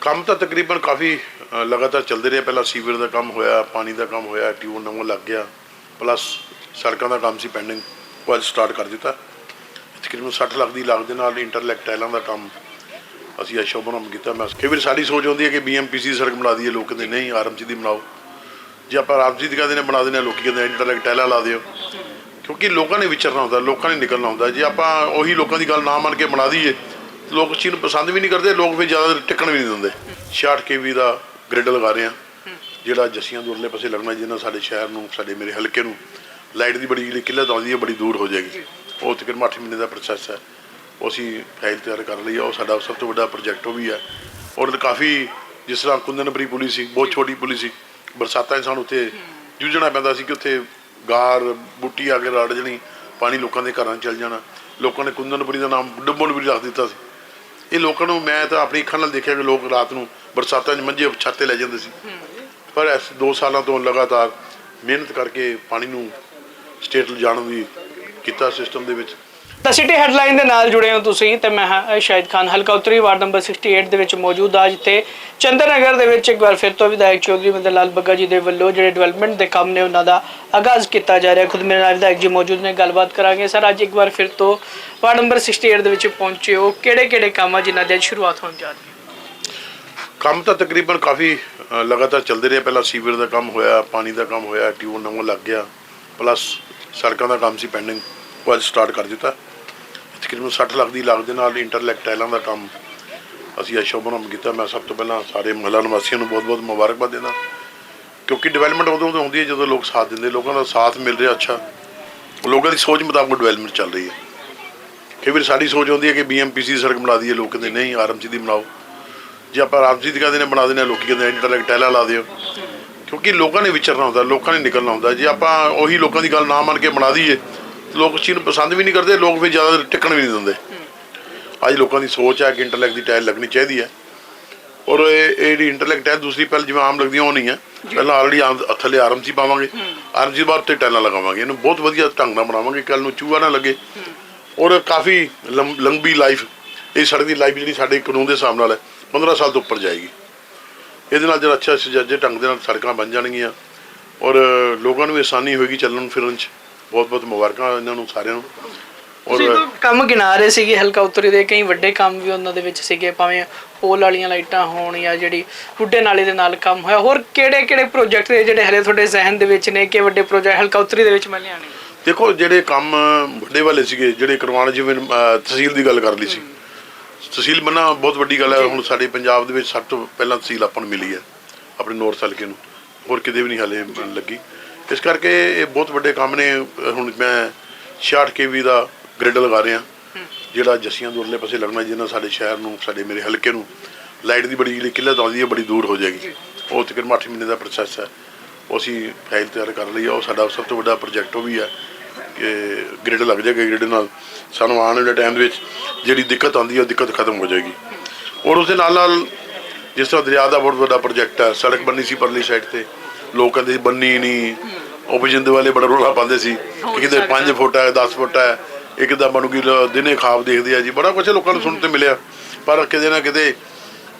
ਕੰਮ ਤਾਂ ਤਕਰੀਬਨ ਕਾਫੀ ਲਗਾਤਾਰ ਚੱਲਦੇ ਰਹੇ। ਪਹਿਲਾਂ ਸੀਵਰ ਦਾ ਕੰਮ ਹੋਇਆ, ਪਾਣੀ ਦਾ ਕੰਮ ਹੋਇਆ, ਟਿਊਬ ਨਵਾਂ ਲੱਗ ਗਿਆ। ਪਲੱਸ ਸੜਕਾਂ ਦਾ ਕੰਮ ਸੀ ਪੈਂਡਿੰਗ, ਉਹ ਅੱਜ ਸਟਾਰਟ ਕਰ ਦਿੱਤਾ। ਤਕਰੀਬਨ 60 ਲੱਖ ਦੀ ਲਾਗਤ ਦੇ ਨਾਲ ਇੰਟਰਲੈਕ ਟਾਈਲਾਂ ਦਾ ਕੰਮ ਅਸੀਂ ਅੱਜ ਸ਼ੁਭਨਾਮ ਕੀਤਾ। ਮੈਂ ਕਈ ਵਾਰ ਸਾਡੀ ਸੋਚ ਹੁੰਦੀ ਹੈ ਕਿ ਬੀਐਮਪੀਸੀ ਸੜਕ ਬਣਾ ਦਈਏ, ਲੋਕ ਕਹਿੰਦੇ ਨਹੀਂ ਆਰਐਮਸੀ ਦੀ ਬਣਾਓ। ਜੇ ਆਪਾਂ ਆਰਐਮਸੀ ਦੀ ਕਹਿੰਦੇ ਨੇ, ਬਣਾ ਦਿੰਦੇ ਹਾਂ, ਲੋਕੀ ਕਹਿੰਦੇ ਇੰਟਰਲੈਕਟ ਟਾਈਲਾਂ ਲਾ ਦਿਓ। ਕਿਉਂਕਿ ਲੋਕਾਂ ਨੇ ਵਿਚਰਨਾ ਹੁੰਦਾ, ਲੋਕਾਂ ਨੇ ਨਿਕਲਣਾ ਹੁੰਦਾ। ਜੇ ਆਪਾਂ ਉਹੀ ਲੋਕਾਂ ਦੀ ਗੱਲ ਨਾ ਮੰਨ ਕੇ ਬਣਾ ਦਈਏ ਲੋਕ ਉਸ ਚੀਜ਼ ਨੂੰ ਪਸੰਦ ਵੀ ਨਹੀਂ ਕਰਦੇ, ਲੋਕ ਫਿਰ ਜ਼ਿਆਦਾ ਟਿਕਣ ਵੀ ਨਹੀਂ ਦਿੰਦੇ। 66 ਕੇਵੀ ਦਾ ਗ੍ਰਿਡ ਲਗਾ ਰਹੇ ਆ ਜਿਹੜਾ ਜੱਸੀਆਂ ਦੇ ਪਾਸੇ ਲੱਗਣਾ ਜਿਹਨਾਂ ਸਾਡੇ ਸ਼ਹਿਰ ਨੂੰ, ਸਾਡੇ ਮੇਰੇ ਹਲਕੇ ਨੂੰ, ਲਾਈਟ ਦੀ ਬੜੀ ਜਿਹੜੀ ਕਿੱਲਤ ਆਉਂਦੀ ਹੈ ਬੜੀ ਦੂਰ ਹੋ ਜਾਏਗੀ। ਉਹ ਤਕਰੀਬਨ 8 ਮਹੀਨੇ ਦਾ ਪ੍ਰੋਸੈਸ ਹੈ। ਉਹ ਅਸੀਂ ਫਾਈਲ ਤਿਆਰ ਕਰ ਲਈ ਆ। ਉਹ ਸਾਡਾ ਸਭ ਤੋਂ ਵੱਡਾ ਪ੍ਰੋਜੈਕਟ ਉਹ ਵੀ ਹੈ। ਔਰ ਕਾਫੀ ਜਿਸ ਤਰ੍ਹਾਂ ਕੁੰਦਨਪੁਰੀ ਪੁਲੀ ਸੀ, ਬਹੁਤ ਛੋਟੀ ਪੁਲੀ ਸੀ। ਬਰਸਾਤਾਂ 'ਚ ਸਾਨੂੰ ਉੱਥੇ ਜੂਝਣਾ ਪੈਂਦਾ ਸੀ ਕਿ ਉੱਥੇ ਗਾਰ, ਬੂਟੀ ਆ ਕੇ ਰੜ ਜਣੀ, ਪਾਣੀ ਲੋਕਾਂ ਦੇ ਘਰਾਂ 'ਚ ਚਲ ਜਾਣਾ। ਲੋਕਾਂ ਨੇ ਕੁੰਦਨਪੁਰੀ ਦਾ ਨਾਮ ਡੁੱਬਣਪੁਰੀ ਰੱਖ ਦਿੱਤਾ ਸੀ। ਇਹ ਲੋਕਾਂ ਨੂੰ ਮੈਂ ਤਾਂ ਆਪਣੀ ਅੱਖਾਂ ਨਾਲ ਦੇਖਿਆ ਕਿ ਲੋਕ ਰਾਤ ਨੂੰ ਬਰਸਾਤਾਂ 'ਚ ਮੰਜੇ ਛੱਤ ਤੇ ਲੈ ਜਾਂਦੇ ਸੀ। ਪਰ ਇਸ 2 ਸਾਲਾਂ ਤੋਂ ਲਗਾਤਾਰ ਮਿਹਨਤ ਕਰਕੇ ਪਾਣੀ ਨੂੰ ਸਟੇਟ ਲਿਜਾਣ ਦੀ ਕੀਤਾ ਸਿਸਟਮ ਦੇ ਵਿੱਚ। ਤਾਂ ਸਿਟੀ ਹੈਡਲਾਈਨ ਦੇ ਨਾਲ ਜੁੜੇ ਹੋ ਤੁਸੀਂ, ਤੇ ਮੈਂ ਹਾਂ ਸ਼ਾਹਿਦ ਖਾਨ। ਹਲਕਾ ਉੱਤਰੀ ਵਾਰਡ ਨੰਬਰ 68 ਦੇ ਵਿੱਚ ਮੌਜੂਦ ਹਾਂ ਜਿੱਥੇ ਚੰਦਰਨਗਰ ਦੇ ਵਿੱਚ ਇੱਕ ਵਾਰ ਫਿਰ ਤੋਂ ਵਿਧਾਇਕ ਚੌਧਰੀ ਮਦਨ ਲਾਲ ਬੱਗਾ ਜੀ ਦੇ ਵੱਲੋਂ ਜਿਹੜੇ ਡਿਵੈਲਪਮੈਂਟ ਦੇ ਕੰਮ ਨੇ ਉਹਨਾਂ ਦਾ ਆਗਾਜ਼ ਕੀਤਾ ਜਾ ਰਿਹਾ। ਖੁਦ ਮੇਰੇ ਨਾਲ ਵਿਧਾਇਕ ਜੀ ਮੌਜੂਦ ਨੇ, ਗੱਲਬਾਤ ਕਰਾਂਗੇ। ਸਰ, ਅੱਜ ਇੱਕ ਵਾਰ ਫਿਰ ਤੋਂ ਵਾਰਡ ਨੰਬਰ 68 ਦੇ ਵਿੱਚ ਪਹੁੰਚੇ ਹੋ। ਕਿਹੜੇ ਕਿਹੜੇ ਕੰਮ ਆ ਜਿਨ੍ਹਾਂ ਦੀ ਅੱਜ ਸ਼ੁਰੂਆਤ ਹੋਣ ਜਾ ਰਹੀ ਹੈ? ਕੰਮ ਤਾਂ ਤਕਰੀਬਨ ਕਾਫੀ ਲਗਾਤਾਰ ਚੱਲਦੇ ਰਹੇ। ਪਹਿਲਾਂ ਸੀਵਰ ਦਾ ਕੰਮ ਹੋਇਆ, ਪਾਣੀ ਦਾ ਕੰਮ ਹੋਇਆ, ਟਿਊਬ ਨਵਾਂ ਲੱਗ ਗਿਆ ਪਲੱਸ ਸੜਕਾਂ ਦਾ ਕੰਮ ਸੀ ਪੈਂਡਿੰਗ ਉਹ ਅੱਜ ਸਟਾਰਟ ਕਰ ਦਿੱਤਾ। ਤਕਰੀਬਨ 60 ਲੱਖ ਦੀ ਲਾਗਤ ਦੇ ਨਾਲ ਇੰਟਰਲੈਕਟ ਟਾਈਲਾਂ ਦਾ ਕੰਮ ਅਸੀਂ ਅੱਜ ਸ਼ੁਭਨਾਮ ਕੀਤਾ। ਮੈਂ ਸਭ ਤੋਂ ਪਹਿਲਾਂ ਸਾਰੇ ਮਹੱਲਾ ਨਿਵਾਸੀਆਂ ਨੂੰ ਬਹੁਤ-ਬਹੁਤ ਮੁਬਾਰਕਬਾਦ ਦਿੰਦਾ। ਕਿਉਂਕਿ ਡਿਵੈਲਪਮੈਂਟ ਉਦੋਂ ਤੋਂ ਹੁੰਦੀ ਹੈ ਜਦੋਂ ਲੋਕ ਸਾਥ ਦਿੰਦੇ ਲੋਕਾਂ ਦਾ ਸਾਥ ਮਿਲ ਰਿਹਾ ਅੱਛਾ। ਲੋਕਾਂ ਦੀ ਸੋਚ ਮੁਤਾਬਕ ਡਿਵੈਲਪਮੈਂਟ ਚੱਲ ਰਹੀ ਹੈ। ਕਈ ਵਾਰ ਸਾਡੀ ਸੋਚ ਹੁੰਦੀ ਹੈ ਕਿ ਬੀਐਮਪੀਸੀ ਸੜਕ ਬਣਾ ਦਈਏ, ਲੋਕ ਕਹਿੰਦੇ ਨਹੀਂ ਆਰਐਮਸੀ ਦੀ ਬਣਾਓ। ਜੇ ਆਪਾਂ ਆਰਐਮਸੀ ਦੀ ਕਹਿੰਦੇ ਨੇ, ਬਣਾ ਦਿੰਦੇ ਹਾਂ, ਲੋਕੀ ਕਹਿੰਦੇ ਇੰਟਰਲੈਕਟ ਟਾਈਲਾਂ ਲਾ ਦਿਓ। ਕਿਉਂਕਿ ਲੋਕਾਂ ਨੇ ਵਿਚਰਨਾ ਹੁੰਦਾ, ਲੋਕਾਂ ਨੇ ਨਿਕਲਣਾ ਹੁੰਦਾ। ਜੇ ਆਪਾਂ ਉਹੀ ਲੋਕਾਂ ਦੀ ਗੱਲ ਨਾ ਮੰਨ ਕੇ ਬਣਾ ਦਈਏ ਲੋਕ ਉਸ ਚੀਜ਼ ਨੂੰ ਪਸੰਦ ਵੀ ਨਹੀਂ ਕਰਦੇ ਲੋਕ ਫਿਰ ਜ਼ਿਆਦਾ ਟਿਕਣ ਵੀ ਨਹੀਂ ਦਿੰਦੇ। ਅੱਜ ਲੋਕਾਂ ਦੀ ਸੋਚ ਹੈ ਕਿ ਇੰਟਰਲੈਕਟ ਦੀ ਟਾਈਲ ਲੱਗਣੀ ਚਾਹੀਦੀ ਹੈ। ਔਰ ਇਹ ਇਹ ਜਿਹੜੀ ਇੰਟਰਲੈਕਟ ਹੈ ਦੂਸਰੀ ਪਹਿਲ ਜਿਵੇਂ ਆਮ ਲੱਗਦੀਆਂ ਉਹ ਨਹੀਂ ਹੈ। ਪਹਿਲਾਂ ਆਲਰੇਡੀ ਥੱਲੇ ਆਰਐਮਸੀ ਪਾਵਾਂਗੇ। ਆਰਐਮਸੀ ਬਾਅਦ ਤੇ ਟਾਈਲਾਂ ਲਗਾਵਾਂਗੇ। ਇਹਨੂੰ ਬਹੁਤ ਵਧੀਆ ਢੰਗ ਨਾਲ ਬਣਾਵਾਂਗੇ। ਕੱਲ ਨੂੰ ਚੂਹਾ ਨਾ ਲੱਗੇ। ਔਰ ਕਾਫੀ ਲੰਬੀ ਲਾਈਫ। ਇਹ ਸੜਕ ਦੀ ਲਾਈਫ ਜਿਹੜੀ ਸਾਡੇ ਕਾਨੂੰਨ ਦੇ ਹਿਸਾਬ ਨਾਲ ਹੈ 15 ਸਾਲ ਤੋਂ ਉੱਪਰ ਜਾਏਗੀ। ਇਹਦੇ ਨਾਲ ਜਿਹੜਾ ਅੱਛਾ ਸੁਚੱਜੇ ਢੰਗ ਦੇ ਨਾਲ ਸੜਕਾਂ ਬਣ ਜਾਣਗੀਆਂ। ਔਰ ਲੋਕਾਂ ਨੂੰ ਵੀ ਆਸਾਨੀ ਹੋਏਗੀ ਚੱਲਣ ਫਿਰਨ 'ਚ। ਬਹੁਤ ਬਹੁਤ ਮੁਬਾਰਕਾਂ ਇਹਨਾਂ ਨੂੰ ਸਾਰਿਆਂ ਨੂੰ। ਤੁਸੀਂ ਤਾਂ ਕੰਮ ਗਿਣਾ ਰਹੇ ਸੀਗੇ ਹਲਕਾ ਉੱਤਰੀ ਦੇ ਕਈ ਵੱਡੇ ਕੰਮ ਵੀ ਉਹਨਾਂ ਦੇ ਵਿੱਚ ਸੀਗੇ ਭਾਵੇਂ ਪੋਲ ਵਾਲੀਆਂ ਲਾਈਟਾਂ ਹੋਣ ਜਾਂ ਜਿਹੜੀ ਬੁੱਢੇ ਨਾਲੇ ਦੇ ਨਾਲ ਕੰਮ ਹੋਇਆ। ਹੋਰ ਕਿਹੜੇ ਕਿਹੜੇ ਪ੍ਰੋਜੈਕਟ ਨੇ ਜਿਹੜੇ ਹਲੇ ਤੁਹਾਡੇ ਜ਼ਿਹਨ ਦੇ ਵਿੱਚ ਨੇ? ਕਿ ਵੱਡੇ ਪ੍ਰੋਜੈਕਟ ਹਲਕਾ ਉੱਤਰੀ ਦੇ ਵਿੱਚ ਮੈਂ ਲਿਆਣੇ ਦੇਖੋ ਜਿਹੜੇ ਕੰਮ ਵੱਡੇ ਵਾਲੇ ਸੀਗੇ ਜਿਹੜੇ ਕਰਵਾਉਣ ਜਿਵੇਂ ਤਹਿਸੀਲ ਦੀ ਗੱਲ ਕਰ ਲਈ ਸੀ। ਤਹਿਸੀਲ ਬੰਨਾ ਬਹੁਤ ਵੱਡੀ ਗੱਲ ਹੈ ਹੁਣ ਸਾਡੇ ਪੰਜਾਬ ਦੇ ਵਿੱਚ ਸਭ ਤੋਂ ਪਹਿਲਾਂ ਤਹਿਸੀਲ ਆਪਾਂ ਨੂੰ ਮਿਲੀ ਹੈ ਆਪਣੇ ਨੌਰਥ ਹਲਕੇ ਨੂੰ। ਹੋਰ ਕਿਤੇ ਵੀ ਨਹੀਂ ਹਾਲੇ ਲੱਗੀ। ਇਸ ਕਰਕੇ ਇਹ ਬਹੁਤ ਵੱਡੇ ਕੰਮ ਨੇ ਹੁਣ ਮੈਂ 66 ਕੇਵੀ ਦਾ ਗ੍ਰਿਡ ਲਗਾ ਰਿਹਾ। ਜਿਹੜਾ ਜੱਸੀਆਂ ਦੇ ਉਰਲੇ ਪਾਸੇ ਲੱਗਣਾ ਜਿਹਨਾਂ ਸਾਡੇ ਸ਼ਹਿਰ ਨੂੰ ਸਾਡੇ ਮੇਰੇ ਹਲਕੇ ਨੂੰ ਲਾਈਟ ਦੀ ਬੜੀ ਜਿਹੜੀ ਕਿੱਲਤ ਆਉਂਦੀ ਹੈ ਬੜੀ ਦੂਰ ਹੋ ਜਾਏਗੀ। ਉਹ ਤਕਰੀਬਨ 8 ਮਹੀਨੇ ਦਾ ਪ੍ਰੋਸੈਸ ਹੈ। ਉਹ ਅਸੀਂ ਫਾਈਲ ਤਿਆਰ ਕਰ ਲਈ ਉਹ ਸਾਡਾ ਸਭ ਤੋਂ ਵੱਡਾ ਪ੍ਰੋਜੈਕਟ ਉਹ ਵੀ ਹੈ ਕਿ ਗ੍ਰਿਡ ਲੱਗ ਜਾਏਗਾ ਗ੍ਰਿਡ ਨਾਲ। ਸਾਨੂੰ ਆਉਣ ਵਾਲੇ ਟਾਈਮ ਦੇ ਵਿੱਚ ਜਿਹੜੀ ਦਿੱਕਤ ਆਉਂਦੀ ਹੈ ਉਹ ਦਿੱਕਤ ਖਤਮ ਹੋ ਜਾਏਗੀ। ਔਰ ਉਸ ਦੇ ਨਾਲ ਨਾਲ ਜਿਸ ਤਰ੍ਹਾਂ ਦਰਿਆ ਦਾ ਬਹੁਤ ਵੱਡਾ ਪ੍ਰੋਜੈਕਟ ਹੈ। ਸੜਕ ਬੰਨੀ ਸੀ ਪਰਲੀ ਸਾਈਡ ਤੇ। ਲੋਕ ਕਹਿੰਦੇ ਬੰਨੀ ਨਹੀਂ ਓਪੋਜੀਸ਼ਨ ਦੇ ਵਾਲੇ ਬੜਾ ਰੋਲਾ ਪਾਉਂਦੇ ਸੀ। ਕਿ ਕਿਤੇ 5 ਫੁੱਟ ਹੈ 10 ਫੁੱਟ ਹੈ ਇਹ ਕਿੱਦਾਂ ਬਣੂਗੀ ਲ- ਦਿਨੇ ਖਾਬ ਦੇਖਦੇ ਆ ਜੀ। ਬੜਾ ਕੁਝ ਲੋਕਾਂ ਨੂੰ ਸੁਣਨ ਤੇ ਮਿਲਿਆ। ਪਰ ਕਿਤੇ ਨਾ ਕਿਤੇ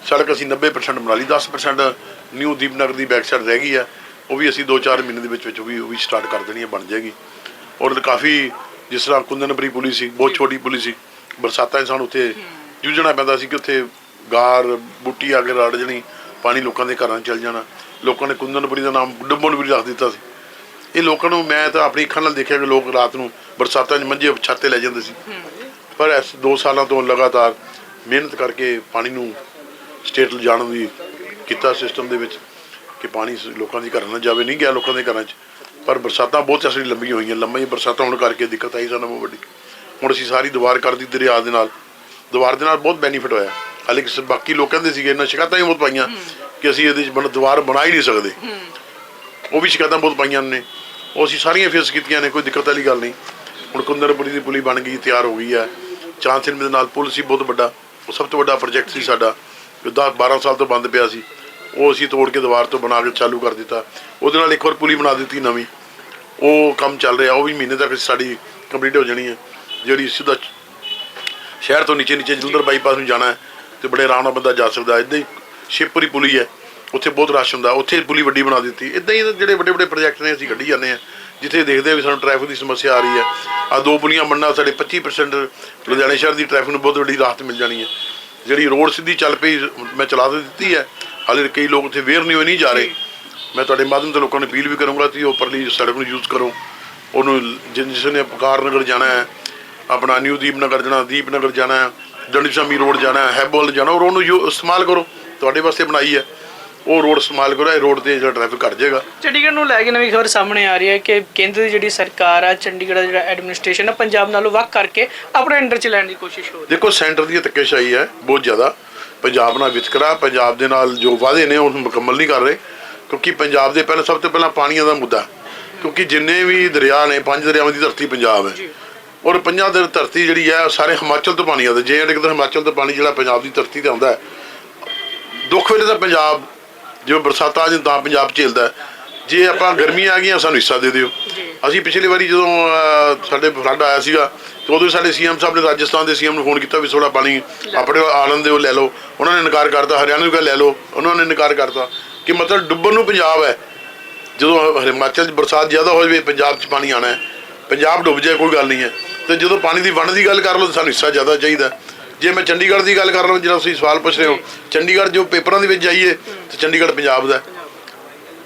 ਸੜਕ ਅਸੀਂ 90% ਬਣਾ ਲਈ। 10% ਨਿਊ ਦੀਪਨਗਰ ਦੀ ਬੈਕ ਸਾਈਡ ਰਹਿ ਗਈ ਹੈ ਉਹ ਵੀ ਅਸੀਂ 2-4 ਮਹੀਨੇ ਦੇ ਵਿੱਚ ਵਿੱਚ ਉਹ ਵੀ ਉਹ ਵੀ ਸਟਾਰਟ ਕਰ ਦੇਣੀ ਹੈ ਬਣ ਜਾਏਗੀ। ਔਰ ਕਾਫੀ ਜਿਸ ਤਰ੍ਹਾਂ ਕੁੰਦਨਪੁਰੀ ਪੁਲੀ ਸੀ ਬਹੁਤ ਛੋਟੀ ਪੁਲੀ ਸੀ। ਬਰਸਾਤਾਂ ਸਾਨੂੰ ਉੱਥੇ ਜੂਝਣਾ ਪੈਂਦਾ ਸੀ ਕਿ ਉੱਥੇ ਗਾਰ ਬੂਟੀ ਆ ਕੇ ਰੜ ਜਣੀ ਪਾਣੀ ਲੋਕਾਂ ਦੇ ਘਰਾਂ 'ਚ ਚਲ ਜਾਣਾ। ਲੋਕਾਂ ਨੇ ਕੁੰਦਨਪੁਰੀ ਦਾ ਨਾਮ ਡੁੱਬਣਪੁਰੀ ਰੱਖ ਦਿੱਤਾ ਸੀ। ਇਹ ਲੋਕਾਂ ਨੂੰ ਮੈਂ ਤਾਂ ਆਪਣੀ ਅੱਖਾਂ ਨਾਲ ਦੇਖਿਆ ਕਿ ਲੋਕ ਰਾਤ ਨੂੰ ਬਰਸਾਤਾਂ 'ਚ ਮੰਜੇ ਛੱਤ ਲੈ ਜਾਂਦੇ ਸੀ। ਪਰ ਇਸ 2 ਸਾਲਾਂ ਤੋਂ ਲਗਾਤਾਰ ਮਿਹਨਤ ਕਰਕੇ ਪਾਣੀ ਨੂੰ ਸਟੇਟ ਲਿਜਾਣ ਦੀ ਕੀਤਾ ਸਿਸਟਮ ਦੇ ਵਿੱਚ ਕਿ ਪਾਣੀ ਲੋਕਾਂ ਦੀ ਘਰਾਂ ਨਾਲ ਜਾਵੇ ਨਹੀਂ ਗਿਆ ਲੋਕਾਂ ਦੇ ਘਰਾਂ 'ਚ। ਪਰ ਬਰਸਾਤਾਂ ਬਹੁਤ ਅਸਲੀ ਲੰਬੀਆਂ ਹੋਈਆਂ ਲੰਮੀਆਂ ਬਰਸਾਤਾਂ ਹੋਣ ਕਰਕੇ ਦਿੱਕਤ ਆਈ ਸਾਨੂੰ ਬਹੁਤ ਵੱਡੀ। ਹੁਣ ਅਸੀਂ ਸਾਰੀ ਦੀਵਾਰ ਕਰਦੀ ਦਰਿਆ ਦੇ ਨਾਲ। ਦੀਵਾਰ ਦੇ ਨਾਲ ਬਹੁਤ ਬੈਨੀਫਿਟ ਹੋਇਆ। ਹਾਲੇ ਕਿ ਬਾਕੀ ਲੋਕ ਕਹਿੰਦੇ ਸੀਗੇ ਇਹਨਾਂ ਸ਼ਿਕਾਇਤਾਂ ਹੀ ਬਹੁਤ ਪਾਈਆਂ ਕਿ ਅਸੀਂ ਇਹਦੇ 'ਚ ਬਣ ਦੀਵਾਰ ਬਣਾ ਹੀ ਨਹੀਂ ਸਕਦੇ। ਉਹ ਵੀ ਸ਼ਿਕਾਇਤਾਂ ਬਹੁਤ ਪਾਈਆਂ ਨੇ ਉਹ ਅਸੀਂ ਸਾਰੀਆਂ ਫੇਸ ਕੀਤੀਆਂ ਨੇ, ਕੋਈ ਦਿੱਕਤ ਵਾਲੀ ਗੱਲ ਨਹੀਂ। ਹੁਣ ਕੁੰਦਰਪੁਰੀ ਦੀ ਪੁਲੀ ਬਣ ਗਈ, ਤਿਆਰ ਹੋ ਗਈ ਹੈ। ਚਾਂਦ ਦੇ ਨਾਲ ਪੁਲ ਸੀ, ਬਹੁਤ ਵੱਡਾ। ਉਹ ਸਭ ਤੋਂ ਵੱਡਾ ਪ੍ਰੋਜੈਕਟ ਸੀ ਸਾਡਾ। ਜੋ 10 12 ਸਾਲ ਤੋਂ ਬੰਦ ਪਿਆ ਸੀ। ਉਹ ਅਸੀਂ ਤੋੜ ਕੇ ਦੀਵਾਰ ਤੋਂ ਬਣਾ ਕੇ ਚਾਲੂ ਕਰ ਦਿੱਤਾ। ਉਹਦੇ ਨਾਲ ਇੱਕ ਹੋਰ ਪੁਲੀ ਬਣਾ ਦਿੱਤੀ ਨਵੀਂ। ਉਹ ਕੰਮ ਚੱਲ ਰਿਹਾ, ਉਹ ਵੀ ਮਹੀਨੇ ਤੱਕ ਸਾਡੀ ਕੰਪਲੀਟ ਹੋ ਜਾਣੀ ਹੈ। ਜਿਹੜੀ ਸਿੱਧਾ ਸ਼ਹਿਰ ਤੋਂ ਨੀਚੇ ਨੀਚੇ ਜਲੰਧਰ ਬਾਈਪਾਸ ਨੂੰ ਜਾਣਾ ਹੈ ਤੇ ਬੜੇ ਆਰਾਮ ਨਾਲ ਬੰਦਾ ਜਾ ਸਕਦਾ ਇੱਦਾਂ ਹੀ ਸ਼ਿਵਪੁਰੀ ਪੁਲੀ ਹੈ। ਉੱਥੇ ਬਹੁਤ ਰਸ਼ ਹੁੰਦਾ, ਉੱਥੇ ਪੁਲੀ ਵੱਡੀ ਬਣਾ ਦਿੱਤੀ। ਇਦਾਂ ਹੀ ਜਿਹੜੇ ਵੱਡੇ ਵੱਡੇ ਪ੍ਰੋਜੈਕਟ ਨੇ, ਅਸੀਂ ਕੱਢੀ ਜਾਂਦੇ ਆ ਜਿੱਥੇ ਦੇਖਦੇ ਆ ਵੀ ਸਾਨੂੰ ਟ੍ਰੈਫਿਕ ਦੀ ਸਮੱਸਿਆ ਆ ਰਹੀ ਹੈ। ਆ ਦੋ ਪੁਲੀਆਂ ਬਣਨਾ ਸਾਡੇ 25% ਲੁਧਿਆਣੇ ਸ਼ਹਿਰ ਦੀ ਟ੍ਰੈਫਿਕ ਨੂੰ ਬਹੁਤ ਵੱਡੀ ਰਾਹਤ ਮਿਲ ਜਾਣੀ ਹੈ। ਜਿਹੜੀ ਰੋਡ ਸਿੱਧੀ ਚੱਲ ਪਈ, ਮੈਂ ਚਲਾ ਤਾਂ ਦਿੱਤੀ ਹੈ। ਹਾਲੇ ਕਈ ਲੋਕ ਉੱਥੇ ਵੇਅਰ ਨਹੀਂ ਹੋਏ, ਨਹੀਂ ਜਾ ਰਹੇ। ਮੈਂ ਤੁਹਾਡੇ ਮਾਧਿਅਮ ਤੋਂ ਲੋਕਾਂ ਨੂੰ ਅਪੀਲ ਵੀ ਕਰੂੰਗਾ ਕਿ ਉਹ ਪਰਲੀ ਸੜਕ ਨੂੰ ਯੂਜ਼ ਕਰੋ। ਉਹਨੂੰ ਜਿ- ਜਿਸ ਨੇ ਪਕਾਰ ਨਗਰ ਜਾਣਾ ਹੈ, ਆਪਣਾ ਨਿਊ ਦੀਪਨਗਰ ਜਾਣਾ ਦੀਪਨਗਰ ਜਾਣਾ ਹੈ ਦੰਡਿਸ਼ਾਮੀ ਰੋਡ ਜਾਣਾ ਹੈ, ਹੈਬੋਲ ਜਾਣਾ, ਉਹ ਰੋਡ ਨੂੰ ਯੂ- ਇਸਤੇਮਾਲ ਕਰੋ। ਤੁਹਾਡੇ ਵਾਸਤੇ ਬਣਾਈ ਹੈ। ਉਹ ਰੋਡ ਇਸਤੇਮਾਲ ਕਰੋ ਇਹ ਰੋਡ ਤੇ ਜਿਹੜਾ ਟ੍ਰੈਫਿਕ ਘਟ ਜਾਏਗਾ। ਚੰਡੀਗੜ੍ਹ ਨੂੰ ਲੈ ਕੇ ਨਵੀਂ ਖਬਰ ਸਾਹਮਣੇ ਆ ਰਹੀ ਹੈ ਕਿ ਕੇਂਦਰ ਦੀ ਜਿਹੜੀ ਸਰਕਾਰ ਆ ਚੰਡੀਗੜ੍ਹ ਦਾ ਜਿਹੜਾ ਐਡਮਿਨਿਸਟ੍ਰੇਸ਼ਨ ਆ ਪੰਜਾਬ ਨਾਲੋਂ ਵੱਖ ਕਰਕੇ ਆਪਣੇ ਅੰਡਰ ਚ ਲੈਣ ਦੀ ਕੋਸ਼ਿਸ਼ ਹੋ ਰਹੀ ਦੇਖੋ ਸੈਂਟਰ ਦੀ ਧੱਕੇਸ਼ਾਹੀ ਹੈ ਬਹੁਤ ਜ਼ਿਆਦਾ। ਪੰਜਾਬ ਨਾਲ ਵਿਤਕਰਾ ਪੰਜਾਬ ਦੇ ਨਾਲ ਜੋ ਵਾਅਦੇ ਨੇ ਉਹਨੂੰ ਮੁਕੰਮਲ ਨਹੀਂ ਕਰ ਰਹੇ ਕਿਉਂਕਿ ਪੰਜਾਬ ਦੇ ਪਹਿਲਾਂ ਸਭ ਤੋਂ ਪਹਿਲਾਂ ਪਾਣੀਆਂ ਦਾ ਮੁੱਦਾ ਕਿਉਂਕਿ ਜਿੰਨੇ ਵੀ ਦਰਿਆ ਨੇ ਪੰਜ ਦਰਿਆਵਾਂ ਦੀ ਧਰਤੀ ਪੰਜਾਬ ਹੈ। ਔਰ ਪੰਜਾਂ ਦੀ ਧਰਤੀ ਜਿਹੜੀ ਹੈ ਸਾਰੇ ਹਿਮਾਚਲ ਤੋਂ ਪਾਣੀ ਆਉਂਦਾ ਜੇ ਅੜਕ ਹਿਮਾਚਲ ਤੋਂ ਪਾਣੀ ਜਿਹੜਾ ਪੰਜਾਬ ਦੀ ਧਰਤੀ ਤੇ ਆਉਂਦਾ ਹੈ ਦੁੱਖ ਵੇਲੇ ਤਾਂ ਪੰਜਾਬ ਜਿਵੇਂ ਬਰਸਾਤਾਂ ਆ ਜਾਣ ਤਾਂ ਪੰਜਾਬ ਝੇਲਦਾ। ਜੇ ਆਪਾਂ ਗਰਮੀਆਂ ਆ ਗਈਆਂ ਸਾਨੂੰ ਹਿੱਸਾ ਦੇ ਦਿਓ। ਅਸੀਂ ਪਿਛਲੀ ਵਾਰੀ ਜਦੋਂ ਸਾਡੇ ਫਲੱਡ ਆਇਆ ਸੀਗਾ ਤੇ ਉਦੋਂ ਸਾਡੇ ਸੀਐਮ ਸਾਹਿਬ ਨੇ ਰਾਜਸਥਾਨ ਦੇ ਸੀਐਮ ਨੂੰ ਫੋਨ ਕੀਤਾ ਵੀ ਥੋੜਾ ਪਾਣੀ ਆਪਣੇ ਆਨੰਦ ਦੇ ਉਹ ਲੈ ਲਓ। ਉਹਨਾਂ ਨੇ ਇਨਕਾਰ ਕਰਤਾ ਹਰਿਆਣਾ ਨੂੰ ਕਿਹਾ ਲੈ ਲਓ। ਉਹਨਾਂ ਨੇ ਇਨਕਾਰ ਕਰਤਾ ਕਿ ਮਤਲਬ ਡੁੱਬਣ ਨੂੰ ਪੰਜਾਬ ਹੈ। ਜਦੋਂ ਹਿਮਾਚਲ 'ਚ ਬਰਸਾਤ ਜ਼ਿਆਦਾ ਹੋ ਜਾਵੇ ਪੰਜਾਬ 'ਚ ਪਾਣੀ ਆਣਾ ਹੈ। ਪੰਜਾਬ ਡੁੱਬ ਜਾਏ ਕੋਈ ਗੱਲ ਨਹੀਂ ਹੈ। ਤੇ ਜਦੋਂ ਪਾਣੀ ਦੀ ਵੰਡ ਦੀ ਗੱਲ ਕਰ ਲਓ ਤਾਂ ਸਾਨੂੰ ਹਿੱਸਾ ਜ਼ਿਆਦਾ ਚਾਹੀਦਾ। ਜੇ ਮੈਂ ਚੰਡੀਗੜ੍ਹ ਦੀ ਗੱਲ ਕਰ ਲਵਾਂ ਜਿਹੜਾ ਤੁਸੀਂ ਸਵਾਲ ਪੁੱਛ ਰਹੇ ਹੋ ਚੰਡੀਗੜ੍ਹ ਜੋ ਪੇਪਰਾਂ ਦੇ ਵਿੱਚ ਜਾਈਏ ਤੇ ਚੰਡੀਗੜ੍ਹ ਪੰਜਾਬ ਦਾ।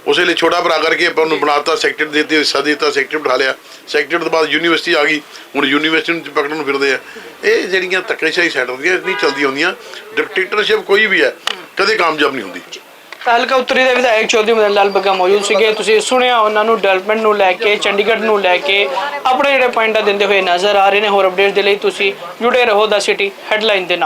ਉਸੇ ਲਈ ਛੋਟਾ ਭਰਾ ਕਰਕੇ ਆਪਾਂ ਨੂੰ ਬਣਾਤਾ ਸੈਕਟਰ ਦੇ ਦਿੱਤੇ ਹਿੱਸਾ ਦਿੱਤਾ ਸੈਕਟਰ ਬਿਠਾ ਲਿਆ। ਸੈਕਟਰ ਤੋਂ ਬਾਅਦ ਯੂਨੀਵਰਸਿਟੀ ਆ ਗਈ। ਹੁਣ ਯੂਨੀਵਰਸਿਟੀ ਨੂੰ ਪਕੜਨ ਨੂੰ ਫਿਰਦੇ ਆ। ਇਹ ਜਿਹੜੀਆਂ ਧੱਕੇਸ਼ਾਹੀ ਸੈਂਟਰ ਦੀਆਂ ਨਹੀਂ ਚਲਦੀਆਂ ਹੁੰਦੀਆਂ। ਡਿਕਟੇਟਰਸ਼ਿਪ ਕੋਈ ਵੀ ਹੈ ਕਦੇ ਕਾਮਯਾਬ ਨਹੀਂ ਹੁੰਦੀ। ਤਾਲਕਾ ਉੱਤਰੀ ਦੇ ਵਿਧਾਇਕ ਚੌਧਰੀ ਮਦਨ ਲਾਲ ਬੱਗਾ ਮੌਜੂਦ ਸੀਗੇ। ਤੁਸੀਂ ਸੁਣਿਆ ਉਹਨਾਂ ਨੂੰ ਡਿਵੈਲਪਮੈਂਟ ਨੂੰ ਲੈ ਕੇ, ਚੰਡੀਗੜ੍ਹ ਨੂੰ ਲੈ ਕੇ ਆਪਣੇ ਜਿਹੜੇ ਪੁਆਇੰਟਾਂ ਦਿੰਦੇ ਹੋਏ ਨਜ਼ਰ ਆ ਰਹੇ ਨੇ। ਹੋਰ ਅਪਡੇਟ ਦੇ ਲਈ ਤੁਸੀਂ ਜੁੜੇ ਰਹੋ ਦਾ ਸਿਟੀ ਹੈਡਲਾਈਨ ਦੇ ਨਾਲ।